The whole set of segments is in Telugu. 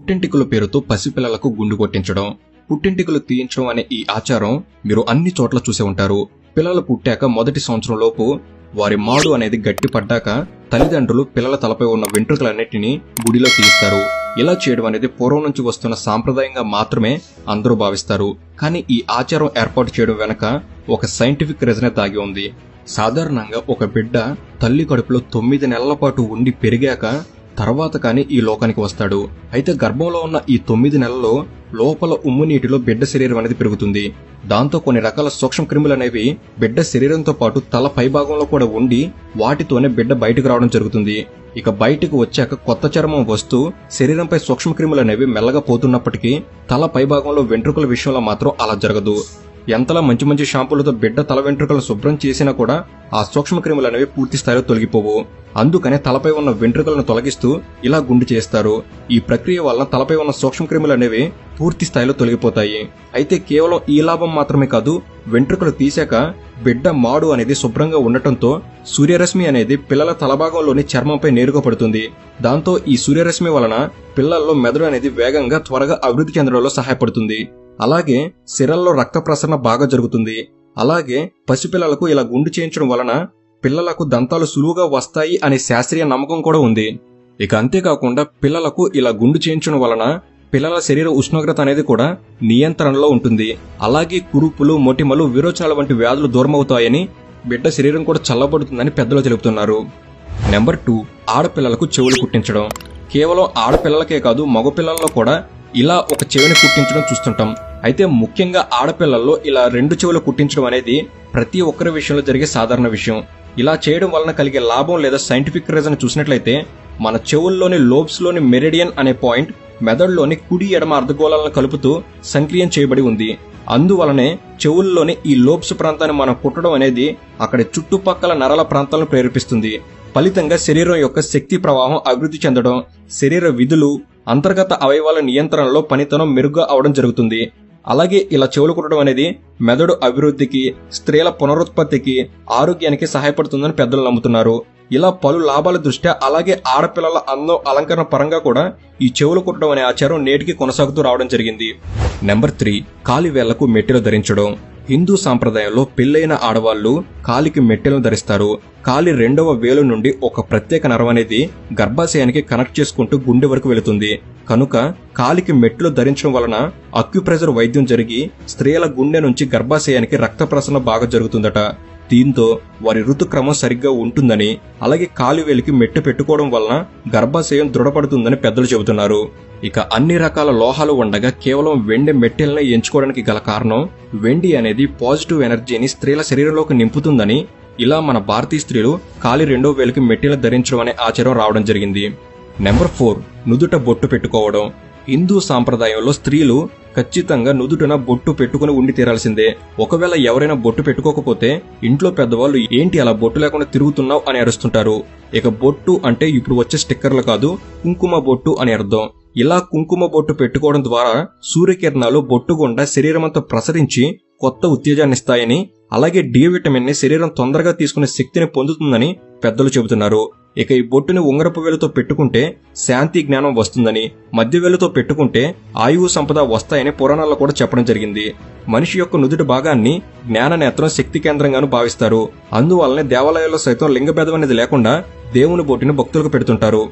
పుట్టింటికుల పేరుతో పసిపిల్లలకు గుండు కొట్టించడం పుట్టింటికులు తీయించడం అనే ఈ ఆచారం మీరు అన్ని చోట్ల చూసే ఉంటారు. పిల్లలు పుట్టాక మొదటి సంవత్సరంలోపు వారి మాడు అనేది గట్టి పడ్డాక తల్లిదండ్రులు పిల్లల తలపై ఉన్న వెంట్రుకలన్నిటిని గుడిలో తీయిస్తారు. ఇలా చేయడం అనేది పూర్వం నుంచి వస్తున్న సాంప్రదాయంగా మాత్రమే అందరూ భావిస్తారు. కానీ ఈ ఆచారం ఏర్పాటు చేయడం వెనక ఒక సైంటిఫిక్ రీజనే దాగి ఉంది. సాధారణంగా ఒక బిడ్డ తల్లి కడుపులో తొమ్మిది నెలల పాటు ఉండి పెరిగాక తర్వాత కానీ ఈ లోకానికి వస్తాడు. అయితే గర్భంలో ఉన్న ఈ తొమ్మిది నెలల్లో లోపల ఉమ్ము నీటిలో బిడ్డ శరీరం అనేది పెరుగుతుంది. దాంతో కొన్ని రకాల సూక్ష్మ క్రిములు అనేవి బిడ్డ శరీరంతో పాటు తల పైభాగంలో కూడా ఉండి వాటితోనే బిడ్డ బయటకు రావడం జరుగుతుంది. ఇక బయటకు వచ్చాక కొత్త చర్మం వస్తూ శరీరంపై సూక్ష్మ క్రిములు అనేవి మెల్లగా పోతున్నప్పటికీ తల పైభాగంలో వెంట్రుకల విషయంలో మాత్రం అలా జరగదు. ఎంతలా మంచి మంచి షాంపూలతో బిడ్డ తల వెంట్రుకలను శుభ్రం చేసినా కూడా ఆ సూక్ష్మ క్రిములు అనేవి పూర్తి స్థాయిలో తొలగిపోవు. అందుకనే తలపై ఉన్న వెంట్రుకలను తొలగిస్తూ ఇలా గుండు చేస్తారు. ఈ ప్రక్రియ వలన తలపై ఉన్న సూక్ష్మ క్రిములు అనేవి పూర్తి స్థాయిలో తొలగిపోతాయి. అయితే కేవలం ఈ లాభం మాత్రమే కాదు వెంట్రుకలు తీశాక బిడ్డ మాడు అనేది శుభ్రంగా ఉండటంతో సూర్యరశ్మి అనేది పిల్లల తలభాగంలోని చర్మంపై నేరుగా పడుతుంది. దాంతో ఈ సూర్యరశ్మి వలన పిల్లల్లో మెదడు అనేది వేగంగా త్వరగా అభివృద్ధి చెందడంలో సహాయపడుతుంది. అలాగే సిరల్లో రక్త ప్రసరణ బాగా జరుగుతుంది. అలాగే పసిపిల్లలకు ఇలా గుండు చేయించడం వలన పిల్లలకు దంతాలు సులువుగా వస్తాయి అనే శాస్త్రీయ నమ్మకం కూడా ఉంది. ఇక అంతేకాకుండా పిల్లలకు ఇలా గుండు చేయించడం వలన పిల్లల శరీర ఉష్ణోగ్రత అనేది కూడా నియంత్రణలో ఉంటుంది. అలాగే కురుపులు మొటిమలు విరోచనాల వంటి వ్యాధులు దూరమవుతాయని బిడ్డ శరీరం కూడా చల్లబడుతుందని పెద్దలు తెలుపుతున్నారు నెంబర్ టూ ఆడపిల్లలకు చెవులు కుట్టించడం. కేవలం ఆడపిల్లలకే కాదు మగపిల్లల్లో కూడా ఇలా ఒక చెవిని కుట్టించడం చూస్తుంటాం. అయితే ముఖ్యంగా ఆడపిల్లల్లో ఇలా రెండు చెవులు కుట్టించడం అనేది ప్రతి ఒక్కరి విషయంలో జరిగే సాధారణ విషయం. ఇలా చేయడం వలన కలిగే లాభం లేదా సైంటిఫిక్ రీజన్ చూసినట్లయితే మన చెవుల్లోని లోబ్స్లోని మెరిడియన్ అనే పాయింట్ మెదడులోని కుడి ఎడమ అర్ధగోళాలను కలుపుతూ సంక్రియం చేయబడి ఉంది. అందువలనే చెవుల్లోని ఈ లోబ్స్ ప్రాంతాన్ని మనం కుట్టడం అనేది అక్కడి చుట్టుపక్కల నరాల ప్రాంతాలను ప్రేరేపిస్తుంది. ఫలితంగా శరీరం యొక్క శక్తి ప్రవాహం అభివృద్ధి చెందడం శరీర విధులు అంతర్గత అవయవాల నియంత్రణలో పనితనం మెరుగ్గా అవడం జరుగుతుంది. అలాగే ఇలా చెవులు కుట్టడం అనేది మెదడు అభివృద్ధికి స్త్రీల పునరుత్పత్తికి ఆరోగ్యానికి సహాయపడుతుందని పెద్దలు నమ్ముతున్నారు. ఇలా పలు లాభాల దృష్ట్యా అలాగే ఆడపిల్లల అందం అలంకరణ పరంగా కూడా ఈ చెవులు కుట్టడం అనే ఆచారం నేటికి కొనసాగుతూ రావడం జరిగింది. నెంబర్ త్రీ కాలి వేళ్ళకు మెట్టెలు ధరించడం. హిందూ సాంప్రదాయంలో పెళ్ళైన ఆడవాళ్ళు కాలికి మెట్టెలను ధరిస్తారు. కాలి రెండవ వేలు నుండి ఒక ప్రత్యేక నరం అనేది గర్భాశయానికి కనెక్ట్ చేసుకుంటూ గుండె వరకు వెళుతుంది. కనుక కాలికి మెట్లు ధరించడం వలన అక్యుప్రెజర్ వైద్యం జరిగి స్త్రీల గుండె నుంచి గర్భాశయానికి రక్త ప్రసరణ బాగా జరుగుతుందట. దీంతో వారి ఋతుక్రమం సరిగ్గా ఉంటుందని అలాగే కాలువేలికి మెట్టు పెట్టుకోవడం వలన గర్భాశయం దృఢపడుతుందని పెద్దలు చెబుతున్నారు. ఇక అన్ని రకాల లోహాలు ఉండగా కేవలం వెండి మెట్టెల్ని ఎంచుకోవడానికి గల కారణం వెండి అనేది పాజిటివ్ ఎనర్జీని స్త్రీల శరీరంలోకి నింపుతుందని ఇలా మన భారతీయ స్త్రీలు కాలి రెండో వేలికి మెట్టెలు ధరించడం అనే ఆచారం రావడం జరిగింది. నెంబర్ ఫోర్ నుదుట బొట్టు పెట్టుకోవడం. హిందూ సాంప్రదాయంలో స్త్రీలు ఖచ్చితంగా నుదుటన బొట్టు పెట్టుకుని ఉండి తీరాల్సిందే. ఒకవేళ ఎవరైనా బొట్టు పెట్టుకోకపోతే ఇంట్లో పెద్దవాళ్ళు ఏంటి అలా బొట్టు లేకుండా తిరుగుతున్నావు అని అరుస్తుంటారు. ఇక బొట్టు అంటే ఇప్పుడు వచ్చే స్టిక్కర్లు కాదు కుంకుమ బొట్టు అని అర్థం. ఇలా కుంకుమ బొట్టు పెట్టుకోవడం ద్వారా సూర్యకిరణాలు బొట్టు గుండా శరీరమంతా ప్రసరించి కొత్త ఉత్తేజాన్ని ఇస్తాయని అలాగే డి విటమిన్ని శరీరం తొందరగా తీసుకునే శక్తిని పొందుతుందని పెద్దలు చెబుతున్నారు. ఇక ఈ బొట్టుని ఉంగరపు వేలుతో పెట్టుకుంటే శాంతి జ్ఞానం వస్తుందని మధ్య వేలుతో పెట్టుకుంటే ఆయువు సంపద వస్తాయని పురాణాల్లో కూడా చెప్పడం జరిగింది. మనిషి యొక్క నుదుటి భాగాన్ని జ్ఞాన నేత్రం శక్తి కేంద్రంగాను భావిస్తారు. అందువల్లనే దేవాలయాల్లో సైతం లింగభేదం అనేది లేకుండా దేవుని బొట్టుని భక్తులకు పెడుతుంటారు.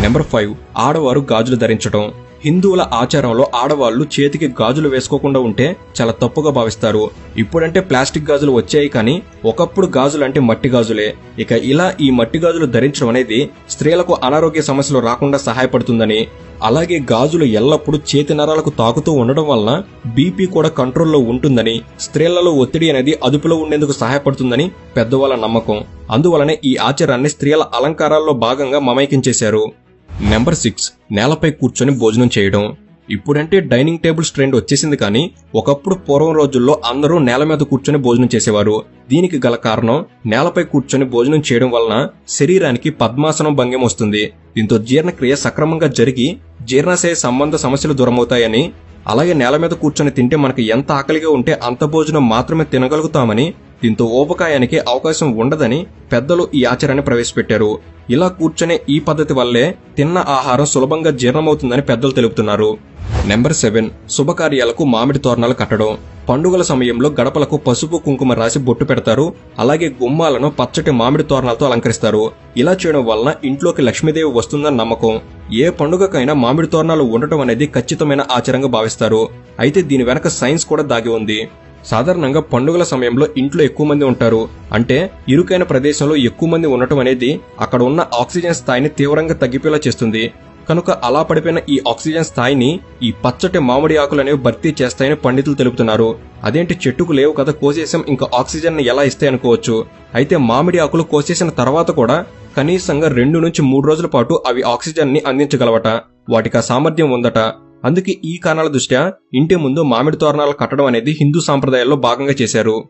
Number five. ఆడవారు గాజులు ధరించడం హిందువుల ఆచారంలో ఆడవాళ్ళు చేతికి గాజులు వేసుకోకుండా ఉంటే చాలా తప్పుగా భావిస్తారు. ఇప్పుడంటే ప్లాస్టిక్ గాజులు వచ్చాయి కానీ ఒకప్పుడు గాజులు అంటే మట్టి గాజులే. ఇక ఇలా ఈ మట్టి గాజులు ధరించడం అనేది స్త్రీలకు అనారోగ్య సమస్యలు రాకుండా సహాయపడుతుందని. అలాగే గాజులు ఎల్లప్పుడూ చేతి నరాలకు తాకుతూ ఉండడం వలన బీపీ కూడా కంట్రోల్లో ఉంటుందని స్త్రీలలో ఒత్తిడి అనేది అదుపులో ఉండేందుకు సహాయపడుతుందని పెద్దవాళ్ళ నమ్మకం. అందువలనే ఈ ఆచారాన్ని స్త్రీల అలంకారాల్లో భాగంగా మమైకించేశారు నెంబర్ సిక్స్ నేలపై కూర్చొని భోజనం చేయడం. ఇప్పుడంటే డైనింగ్ టేబుల్స్ ట్రెండ్ వచ్చేసింది కానీ ఒకప్పుడు పూర్వం రోజుల్లో అందరూ నేల మీద కూర్చొని భోజనం చేసేవారు. దీనికి గల కారణం నేలపై కూర్చొని భోజనం చేయడం వలన శరీరానికి పద్మాసనం భంగ్యం వస్తుంది. దీంతో జీర్ణక్రియ సక్రమంగా జరిగి జీర్ణాశయ సంబంధ సమస్యలు దూరమవుతాయని అలాగే నేల మీద కూర్చొని తింటే మనకి ఎంత ఆకలిగా ఉంటే అంత భోజనం మాత్రమే తినగలుగుతామని దీంతో ఊబకాయానికి అవకాశం ఉండదని పెద్దలు ఈ ఆచారాన్ని ప్రవేశపెట్టారు. ఇలా కూర్చునే ఈ పద్ధతి వల్లే తిన్న ఆహారం సులభంగా జీర్ణమవుతుందని పెద్దలు తెలుపుతున్నారు. నెంబర్ సెవెన్ శుభకార్యాలకు మామిడి తోరణాలు కట్టడం. పండుగల సమయంలో గడపలకు పసుపు కుంకుమ రాసి బొట్టు పెడతారు. అలాగే గుమ్మాలను పచ్చటి మామిడి తోరణాలతో అలంకరిస్తారు. ఇలా చేయడం వలన ఇంట్లోకి లక్ష్మీదేవి వస్తుందని నమ్మకం. ఏ పండుగకైనా మామిడి తోరణాలు ఉండటం అనేది ఖచ్చితమైన ఆచారంగా భావిస్తారు. అయితే దీని వెనక సైన్స్ కూడా దాగి ఉంది. సాధారణంగా పండుగల సమయంలో ఇంట్లో ఎక్కువ మంది ఉంటారు. అంటే ఇరుకైన ప్రదేశంలో ఎక్కువ మంది ఉండటం అనేది అక్కడ ఉన్న ఆక్సిజన్ స్థాయిని తీవ్రంగా తగ్గిపోయేలా చేస్తుంది. కనుక అలా పడిపోయిన ఈ ఆక్సిజన్ స్థాయిని ఈ పచ్చటి మామిడి ఆకులు అనేవి భర్తీ చేస్తాయని పండితులు తెలుపుతున్నారు. అదేంటి చెట్టుకు లేవు కదా కోసేసం ఇంకా ఆక్సిజన్ని ఎలా ఇస్తాయి అనుకోవచ్చు. అయితే మామిడి ఆకులు కోసేసిన తర్వాత కూడా కనీసంగా రెండు నుంచి మూడు రోజుల పాటు అవి ఆక్సిజన్ని అందించగలవట. వాటికి ఆ సామర్థ్యం ఉందట. అందుకే ఈ కారణాల దృష్ట్యా ఇంటి ముందు మామిడి తోరణాలు కట్టడం అనేది హిందూ సాంప్రదాయాల్లో భాగంగా చేశారు.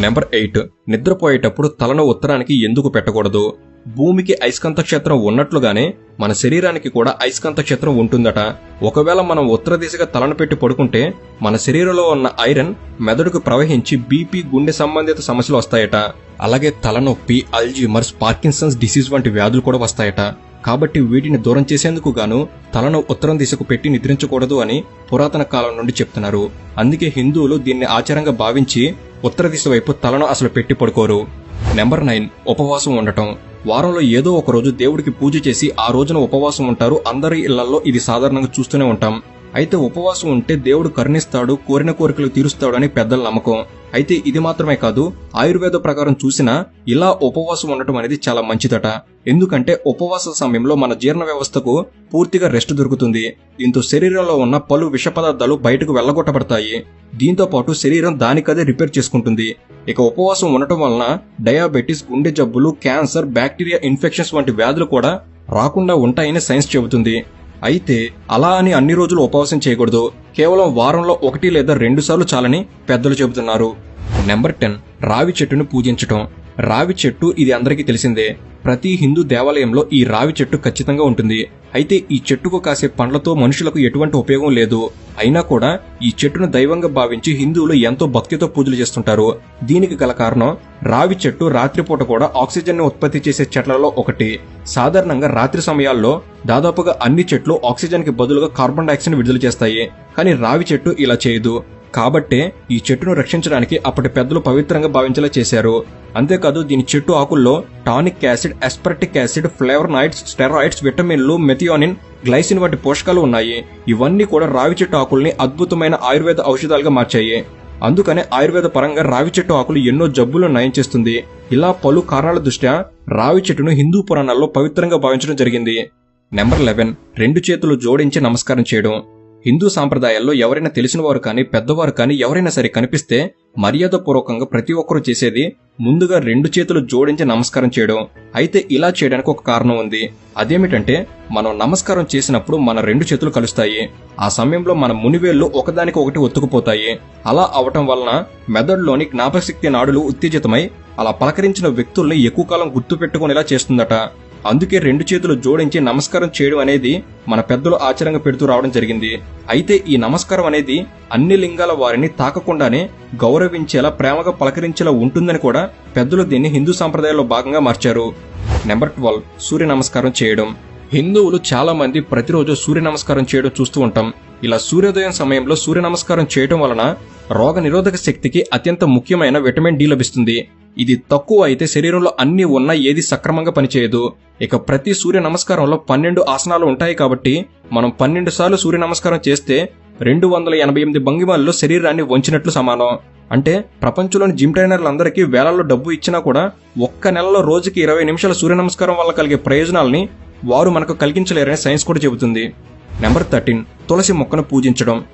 Number eight. నిద్రపోయేటప్పుడు తలను ఉత్తరానికి ఎందుకు పెట్టకూడదు? భూమికి అయస్కాంత క్షేత్రం ఉన్నట్లుగానే మన శరీరానికి కూడా అయస్కాంత క్షేత్రం ఉంటుందట. ఒకవేళ మనం ఉత్తర దిశగా తలను పెట్టి పడుకుంటే మన శరీరంలో ఉన్న ఐరన్ మెదడుకు ప్రవహించి బీపీ గుండె సంబంధిత సమస్యలు వస్తాయట. అలాగే తలనొప్పి అల్జీమర్స్ పార్కిన్సన్స్ డిసీజ్ వంటి వ్యాధులు కూడా వస్తాయట. కాబట్టి వీటిని దూరం చేసేందుకు గాను తలను ఉత్తరం దిశకు పెట్టి నిద్రించకూడదు అని పురాతన కాలం నుండి చెప్తున్నారు. అందుకే హిందువులు దీన్ని ఆచారంగా భావించి ఉత్తర దిశ వైపు తలను అసలు పెట్టి పడుకోరు. నెంబర్ నైన్ ఉపవాసం ఉండటం. వారంలో ఏదో ఒక రోజు దేవుడికి పూజ చేసి ఆ రోజున ఉపవాసం ఉంటారు. అందరి ఇళ్ళలో ఇది సాధారణంగా చూస్తూనే ఉంటాం. అయితే ఉపవాసం ఉంటే దేవుడు కరుణిస్తాడు కోరిన కోరికలు తీరుస్తాడు అని పెద్దల నమ్మకం. అయితే ఇది మాత్రమే కాదు ఆయుర్వేద ప్రకారం చూసినా ఇలా ఉపవాసం ఉండటం అనేది చాలా మంచిదట. ఎందుకంటే ఉపవాస సమయంలో మన జీర్ణ వ్యవస్థకు పూర్తిగా రెస్ట్ దొరుకుతుంది. దీంతో శరీరంలో ఉన్న పలు విష పదార్థాలు బయటకు వెళ్ళగొట్టబడతాయి దీంతో పాటు శరీరం దానికదే రిపేర్ చేసుకుంటుంది. ఇక ఉపవాసం ఉండటం వలన డయాబెటిస్ గుండె జబ్బులు క్యాన్సర్ బ్యాక్టీరియా ఇన్ఫెక్షన్స్ వంటి వ్యాధులు కూడా రాకుండా ఉంటాయని సైన్స్ చెబుతుంది. అయితే అలా అని అన్ని రోజులు ఉపవాసం చేయకూడదు. కేవలం వారంలో ఒకటి లేదా రెండు సార్లు చాలని పెద్దలు చెబుతున్నారు. Number ten. రావి చెట్టును పూజించటం. రావి చెట్టు ఇది అందరికీ తెలిసిందే. ప్రతి హిందూ దేవాలయంలో ఈ రావి చెట్టు ఖచ్చితంగా ఉంటుంది. అయితే ఈ చెట్టుకు కాసే పండ్లతో మనుషులకు ఎటువంటి ఉపయోగం లేదు. అయినా కూడా ఈ చెట్టును దైవంగా భావించి హిందువులు ఎంతో భక్తితో పూజలు చేస్తుంటారు. దీనికి గల కారణం రావి చెట్టు రాత్రిపూట కూడా ఆక్సిజన్ను ఉత్పత్తి చేసే చెట్లలో ఒకటి. సాధారణంగా రాత్రి సమయాల్లో దాదాపుగా అన్ని చెట్లు ఆక్సిజన్కి బదులుగా కార్బన్ డైఆక్సైడ్ విడుదల చేస్తాయి. కానీ రావి చెట్టు ఇలా చేయదు. కాబట్టే ఈ చెట్టును రక్షించడానికి అప్పటి పెద్దలు పవిత్రంగా భావించేలా చేశారు. అంతేకాదు దీని చెట్టు ఆకుల్లో tannic acid aspartic acid flavonoids steroids విటమిన్లు మెథియోనిన్ గ్లైసిన్ వంటి పోషకాలు ఉన్నాయి. ఇవన్నీ కూడా రావి చెట్టు ఆకుల్ని అద్భుతమైన ఆయుర్వేద ఔషధాలుగా మార్చాయి. అందుకనే ఆయుర్వేద పరంగా రావి చెట్టు ఆకులు ఎన్నో జబ్బులు నయం చేస్తుంది. ఇలా పలు కారణాల దృష్ట్యా రావి చెట్టును హిందూ పురాణాల్లో పవిత్రంగా భావించడం జరిగింది. Number eleven. రెండు చేతులు జోడించి నమస్కారం చేయడం. హిందూ సాంప్రదాయాల్లో ఎవరైనా తెలిసిన వారు కానీ పెద్దవారు కానీ ఎవరైనా సరే కనిపిస్తే మర్యాదపూర్వకంగా ప్రతి ఒక్కరూ చేసేది ముందుగా రెండు చేతులు జోడించి నమస్కారం చేయడం. అయితే ఇలా చేయడానికి ఒక కారణం ఉంది. అదేమిటంటే మనం నమస్కారం చేసినప్పుడు మన రెండు చేతులు కలుస్తాయి. ఆ సమయంలో మన మునివేళ్ళు ఒకదానికి ఒకటి ఒత్తుకుపోతాయి. అలా అవటం వలన మెదడులోని జ్ఞాపకశక్తి నాడులు ఉత్తేజితమై అలా పలకరించిన వ్యక్తుల్ని ఎక్కువ కాలం గుర్తుపెట్టుకునేలా చేస్తుందట. అందుకే రెండు చేతులు జోడించి నమస్కారం చేయడం అనేది మన పెద్దలు ఆచారంగా పెడుతూ రావడం జరిగింది. అయితే ఈ నమస్కారం అనేది అన్ని లింగాల వారిని తాకకుండానే గౌరవించేలా ప్రేమగా పలకరించేలా ఉంటుందని కూడా పెద్దలు దీన్ని హిందూ సాంప్రదాయాల్లో భాగంగా మార్చారు. Number twelve. సూర్య నమస్కారం చేయడం. హిందువులు చాలా మంది ప్రతిరోజు సూర్య నమస్కారం చేయడం చూస్తూ ఉంటాం. ఇలా సూర్యోదయం సమయంలో సూర్య నమస్కారం చేయడం వలన రోగ నిరోధక శక్తికి అత్యంత ముఖ్యమైన విటమిన్ డి లభిస్తుంది. ఇది తక్కువ అయితే శరీరంలో అన్ని ఉన్నా ఏది సక్రమంగా పనిచేయదు. ఇక ప్రతి సూర్య నమస్కారంలో పన్నెండు ఆసనాలు ఉంటాయి కాబట్టి మనం పన్నెండు సార్లు సూర్య నమస్కారం చేస్తే రెండు వందల ఎనభై ఎనిమిది భంగిమాల్లో శరీరాన్ని వంచినట్లు సమానం. అంటే ప్రపంచంలోని జిమ్ ట్రైనర్లందరికీ వేలల్లో డబ్బు ఇచ్చినా కూడా ఒక్క నెలలో రోజుకి ఇరవై నిమిషాల సూర్య నమస్కారం వల్ల కలిగే ప్రయోజనాల్ని వారు మనకు కలిగించలేరని సైన్స్ కూడా చెబుతుంది. నెంబర్ థర్టీన్ తులసి మొక్కను పూజించడం.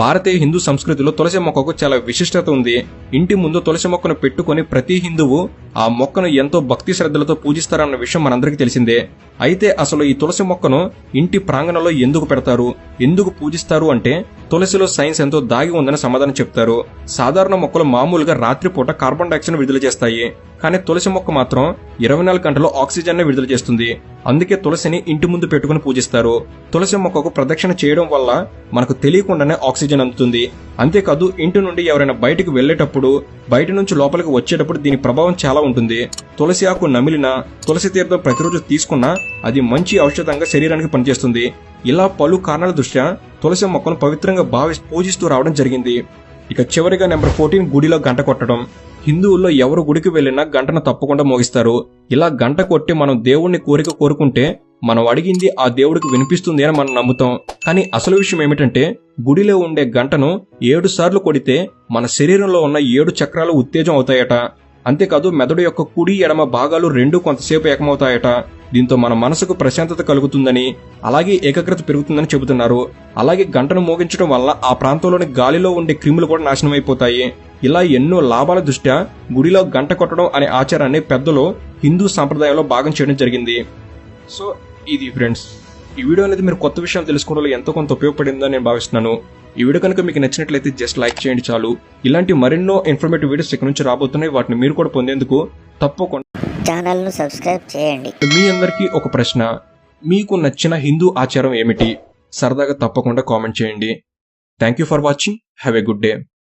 భారతీయ హిందూ సంస్కృతిలో తులసి మొక్కకు చాలా విశిష్టత ఉంది. ఇంటి ముందు తులసి మొక్కను పెట్టుకుని ప్రతి హిందువు ఆ మొక్కను ఎంతో భక్తి శ్రద్ధలతో పూజిస్తారన్న విషయం మనందరికీ తెలిసిందే. అయితే అసలు ఈ తులసి మొక్కను ఇంటి ప్రాంగణంలో ఎందుకు పెడతారు? ఎందుకు పూజిస్తారు అంటే తులసిలో సైన్స్ ఎంతో దాగి ఉందని సమాధానం చెప్తారు. సాధారణ మొక్కలు మామూలుగా రాత్రిపూట కార్బన్ డైఆక్సైడ్ విడుదల చేస్తాయి. కానీ తులసి మొక్క మాత్రం ఇరవై నాలుగు గంటలు ఆక్సిజన్ని విడుదల చేస్తుంది. అందుకే తులసిని ఇంటి ముందు పెట్టుకుని పూజిస్తారు. తులసి మొక్కకు ప్రదక్షిణ చేయడం వల్ల మనకు తెలియకుండానే ఆక్సిజన్ అందుతుంది. అంతేకాదు ఇంటి నుండి ఎవరైనా బయటకు వెళ్ళేటప్పుడు బయట నుంచి లోపలికి వచ్చేటప్పుడు దీని ప్రభావం చాలా ఉంటుంది. తులసి ఆకు నమిలినా తులసి తీర్థం ప్రతిరోజు తీసుకున్నా అది మంచి ఔషధంగా శరీరానికి పనిచేస్తుంది. ఇలా పలు కారణాల దృష్ట్యా తులసి మొక్కను పవిత్రంగా భావి పూజిస్తూ రావడం జరిగింది. ఇక చివరిగా నెంబర్ ఫోర్టీన్ గుడిలో గంట కొట్టడం. హిందువుల్లో ఎవరు గుడికి వెళ్ళినా గంటను తప్పకుండా మోగిస్తారు. ఇలా గంట కొట్టి మనం దేవుణ్ణి కోరిక కోరుకుంటే మనం అడిగింది ఆ దేవుడికి వినిపిస్తుంది అని మనం నమ్ముతాం. కానీ అసలు విషయం ఏమిటంటే గుడిలో ఉండే గంటను ఏడు సార్లు కొడితే మన శరీరంలో ఉన్న ఏడు చక్రాలు ఉత్తేజం అవుతాయట. అంతేకాదు మెదడు యొక్క కుడి ఎడమ భాగాలు రెండు కొంతసేపు ఏకమవుతాయట. దీంతో మన మనసుకు ప్రశాంతత కలుగుతుందని అలాగే ఏకాగ్రత పెరుగుతుందని చెబుతున్నారు. అలాగే గంటను మోగించడం వల్ల ఆ ప్రాంతంలోని గాలిలో ఉండే క్రిములు కూడా నాశనం అయిపోతాయి ఇలా ఎన్నో లాభాల దృష్ట్యా గుడిలో గంట కొట్టడం అనే ఆచారాన్ని పెద్దలు హిందూ సాంప్రదాయంలో భాగం చేయడం జరిగింది. సో ఇది ఫ్రెండ్స్ ఈ వీడియో అనేది మీరు కొత్త విషయాలు తెలుసుకోవడంలో ఎంతో కొంత ఉపయోగపడిందని నేను భావిస్తున్నాను. ఈ వీడియో కనుక మీకు నచ్చినట్లయితే జస్ట్ లైక్ చేయండి చాలు. ఇలాంటి మరెన్నో ఇన్ఫర్మేటివ్ వీడియోస్ ఇక్కడ నుంచి రాబోతున్నాయి. వాటిని మీరు కూడా పొందేందుకు తప్పకుండా ఛానల్ను సబ్స్క్రైబ్ చేయండి. మీ అందరికీ ఒక ప్రశ్న. మీకు నచ్చిన హిందూ ఆచారం ఏమిటి? సరదాగా తప్పకుండా కామెంట్ చేయండి. Thank you for watching have a good day